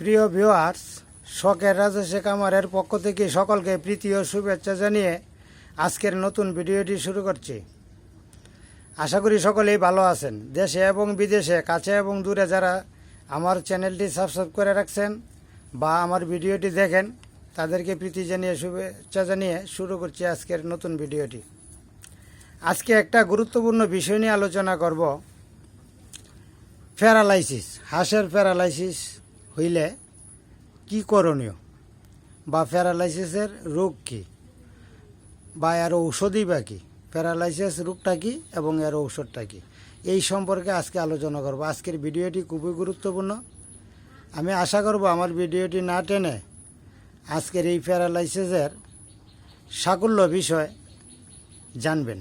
প্রিয় ভিউয়ার্স শখের রাজস্বে কামারের পক্ষ থেকে সকলকে প্রীতি ও শুভেচ্ছা জানিয়ে আজকের নতুন ভিডিওটি শুরু করছি। আশা করি সকলেই ভালো আছেন। দেশে এবং বিদেশে, কাছে এবং দূরে যারা আমার চ্যানেলটি সাবস্ক্রাইব করে রাখছেন বা আমার ভিডিওটি দেখেন, তাদেরকে প্রীতি জানিয়ে শুভেচ্ছা জানিয়ে শুরু করছি আজকের নতুন ভিডিওটি। আজকে একটা গুরুত্বপূর্ণ বিষয় নিয়ে আলোচনা করব। প্যারালাইসিস, হাঁসের প্যারালাইসিস হইলে কি করণীয়? বা প্যারালাইসিসের রোগ কি? বা এর ঔষধই বা কি? প্যারালাইসিস রোগটা কি এবং এর ঔষধটা কি? এই সম্পর্কে আজকে আলোচনা করব। আজকের ভিডিওটি খুবই গুরুত্বপূর্ণ। আমি আশা করব আমার ভিডিওটি না টেনে আজকের এই প্যারালাইসিসের সাকুল্য বিষয় জানবেন।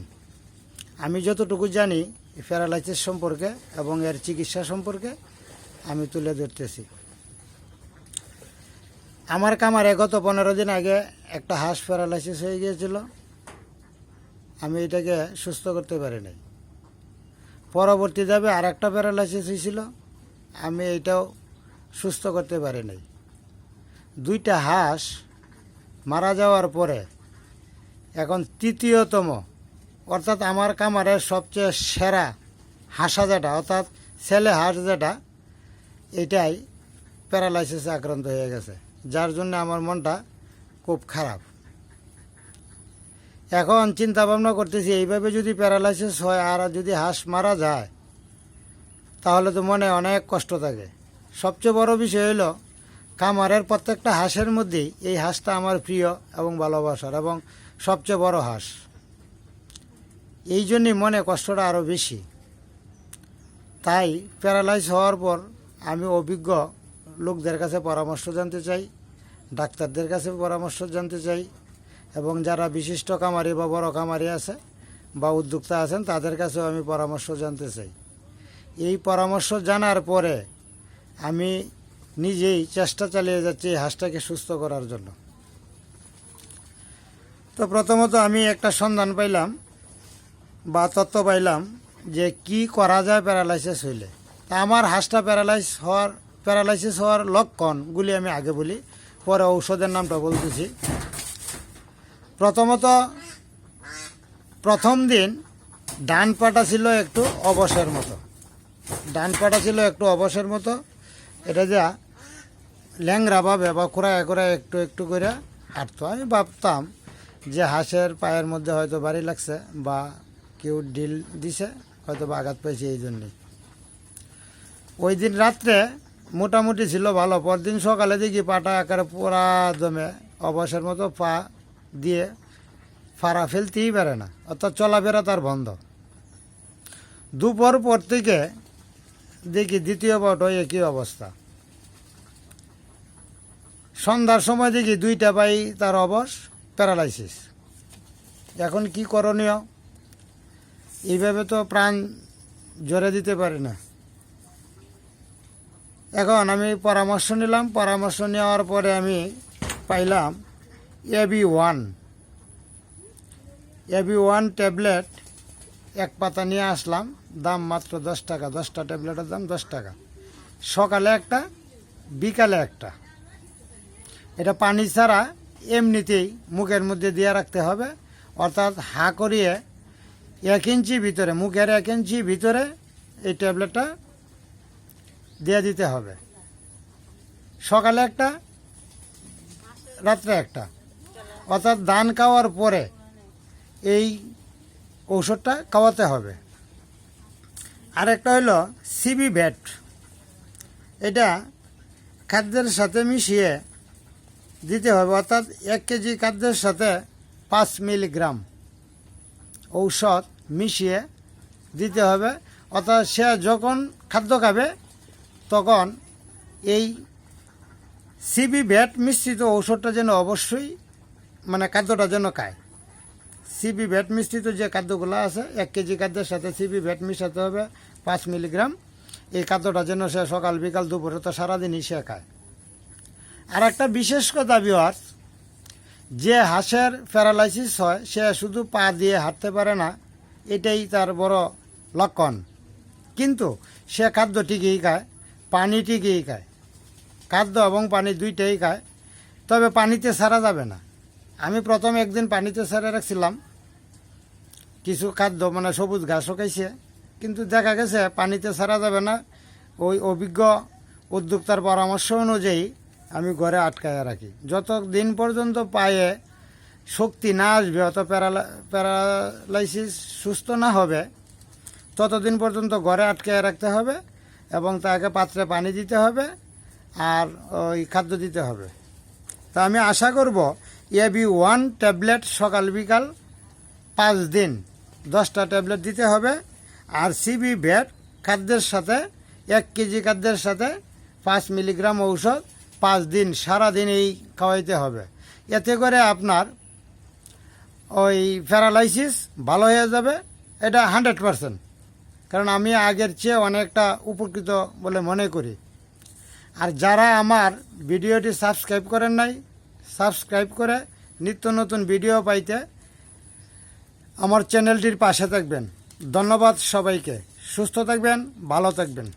আমি যতটুকু জানি প্যারালাইসিস সম্পর্কে এবং এর চিকিৎসা সম্পর্কে আমি তুলে ধরতেছি। আমার কামারে গত পনেরো দিন আগে একটা হাঁস প্যারালাইসিস হয়ে গিয়েছিল। আমি এটাকে সুস্থ করতে পারি নাই পরবর্তী ধাপে আর একটা প্যারালাইসিস হয়েছিল। আমি এটাও সুস্থ করতে পারি নাই দুইটা হাঁস মারা যাওয়ার পরে এখন তৃতীয়তম, অর্থাৎ আমার কামারের সবচেয়ে সেরা হাঁসা যেটা, অর্থাৎ ছেলে হাঁস যেটা, এটাই প্যারালাইসিসে আক্রান্ত হয়ে গেছে। যার জন্য আমার মনটা খুব খারাপ। এখন চিন্তা ভাবনা করতেছি, এইভাবে যদি প্যারালাইসিস হয় আর যদি হাঁস মারা যায়, তাহলে তো মনে অনেক কষ্ট থাকে। সবচেয়ে বড় বিষয় হলো কামারের প্রত্যেকটা হাঁসের মধ্যেই এই হাঁসটা আমার প্রিয় এবং ভালোবাসার এবং সবচেয়ে বড় হাঁস। এই জন্যই মনে কষ্টটা আরও বেশি। তাই প্যারালাইজ হওয়ার পর আমি অভিজ্ঞ লোকদের কাছে পরামর্শ জানতে চাই, ডাক্তারদের কাছে পরামর্শ জানতে চাই, এবং যারা বিশিষ্ট কামারি বা বড় কামারি আছে বা উদ্যোক্তা আছেন, তাদের কাছেও আমি পরামর্শ জানতে চাই। এই পরামর্শ জানার পরে আমি নিজেই চেষ্টা চালিয়ে যাচ্ছি এই হাঁসটাকে সুস্থ করার জন্য। তো প্রথমত আমি একটা সন্ধান পাইলাম বা তথ্য পাইলাম যে কি করা যায় প্যারালাইসিস হইলে। তা আমার হাঁসটা প্যারালাইস হওয়ার প্যারালাইসিস হওয়ার লক্ষণগুলি আমি আগে বলি, পরে ঔষধের নামটা বলতেছি। প্রথমত, প্রথম দিন ডান পাটা ছিল একটু অবসের মতো। ডান পাটা ছিল একটু অবসের মতো, এটা যা ল্যাংরাভাবে বা কোরায় কোরায় একটু একটু করে হাঁটতো। আমি ভাবতাম যে হাঁসের পায়ের মধ্যে হয়তো বাড়ি লাগছে বা কেউ ডিল দিছে, হয়তো বা আঘাত পেয়েছে এই জন্যেই। ওই দিন রাত্রে মোটামুটি ছিল ভালো। পরদিন সকালে দেখি পাটা আকারে পুরা দমে অবসর মতো পা দিয়ে ফাড়া ফেলতেই পারে না। অর্থাৎ চলাফেরা তার বন্ধ। দুপুর পর থেকে দেখি দ্বিতীয় বট একই অবস্থা। সন্ধ্যার সময় দেখি দুইটা পাই তার অবস প্যারালাইসিস। এখন কি করণীয়? এইভাবে তো প্রাণ জোরে দিতে পারে না। এখন আমি পরামর্শ নিলাম। পরামর্শ নেওয়ার পরে আমি পাইলাম AB one AB one tablet এক পাতা নিয়ে আসলাম। দাম মাত্র দশ টাকা। দশটা ট্যাবলেটের দাম দশ টাকা। সকালে একটা, বিকালে একটা। এটা পানি ছাড়া এমনিতেই মুখের মধ্যে দিয়ে রাখতে হবে। অর্থাৎ হা করিয়ে এক ইঞ্চি ভিতরে, মুখের এক ইঞ্চি ভিতরে এই ট্যাবলেটটা দিয়ে দিতে হবে। সকালে একটা, রাত্রে একটা। অর্থাৎ দান খাওয়ার পরে এই ঔষধটা খাওয়াতে হবে। আরেকটা হলো সিবি ভ্যাট এটা খাদ্যের সাথে মিশিয়ে দিতে হবে। অর্থাৎ এক কেজি খাদ্যের সাথে পাঁচ মিলিগ্রাম ঔষধ মিশিয়ে দিতে হবে। অর্থাৎ সে যখন খাদ্য খাবে তখন এই সিবি ভ্যাট মিশ্রিত ঔষধটা যেন অবশ্যই মানে খাদ্যটা যেন খায়। সিবি ভ্যাট মিশ্রিত যে খাদ্যগুলো আছে, এক কেজি খাদ্যের সাথে সিবি ভ্যাট মিশাতে হবে পাঁচ মিলিগ্রাম। এই খাদ্যটা যেন সে সকাল বিকাল দুপুরে তো সারাদিনই সে খায়। আর একটা বিশেষ কথা বিহার যে হাঁসের প্যারালাইসিস হয়, সে শুধু পা দিয়ে হাঁটতে পারে না, এটাই তার বড় লক্ষণ। কিন্তু সে খাদ্য ঠিকই খায়। পানি ঠিকই খায়। খাদ্য এবং পানি দুইটাই খায়। তবে পানিতে ছাড়া যাবে না। আমি প্রথম একদিন পানিতে ছাড়া রাখছিলাম। কিছু খাদ্য মানে সবুজ ঘাসও খাইছে। কিন্তু দেখা গেছে পানিতে ছাড়া যাবে না। ওই অভিজ্ঞ উদ্যোক্তার পরামর্শ অনুযায়ী আমি ঘরে আটকায় রাখি। যত দিন পর্যন্ত পায়ে শক্তি না আসবে, অত প্যারালা, প্যারালাইসিস সুস্থ না হবে, ততদিন পর্যন্ত ঘরে আটকায় রাখতে হবে। এবং তাকে পাত্রে পানি দিতে হবে আর ওই খাদ্য দিতে হবে। তা আমি আশা করব এবি ওয়ান ট্যাবলেট সকাল বিকাল পাঁচ দিন দশটা ট্যাবলেট দিতে হবে আর সিবি ভ্যাট খাদ্যের সাথে, এক কেজি খাদ্যের সাথে পাঁচ মিলিগ্রাম ঔষধ পাঁচ দিন, সারা দিন এই খাওয়াইতে হবে। এতে করে আপনার ওই প্যারালাইসিস ভালো হয়ে যাবে, এটা হান্ড্রেড পারসেন্ট। কারণ আমি আগের চেয়ে অনেকটা উপকৃত বলে মনে করি। আর যারা আমার ভিডিওটি সাবস্ক্রাইব করেন নাই, সাবস্ক্রাইব করে নিত্য নতুন ভিডিও পাইতে আমার চ্যানেলটির পাশে থাকবেন। ধন্যবাদ সবাইকে। সুস্থ থাকবেন, ভালো থাকবেন।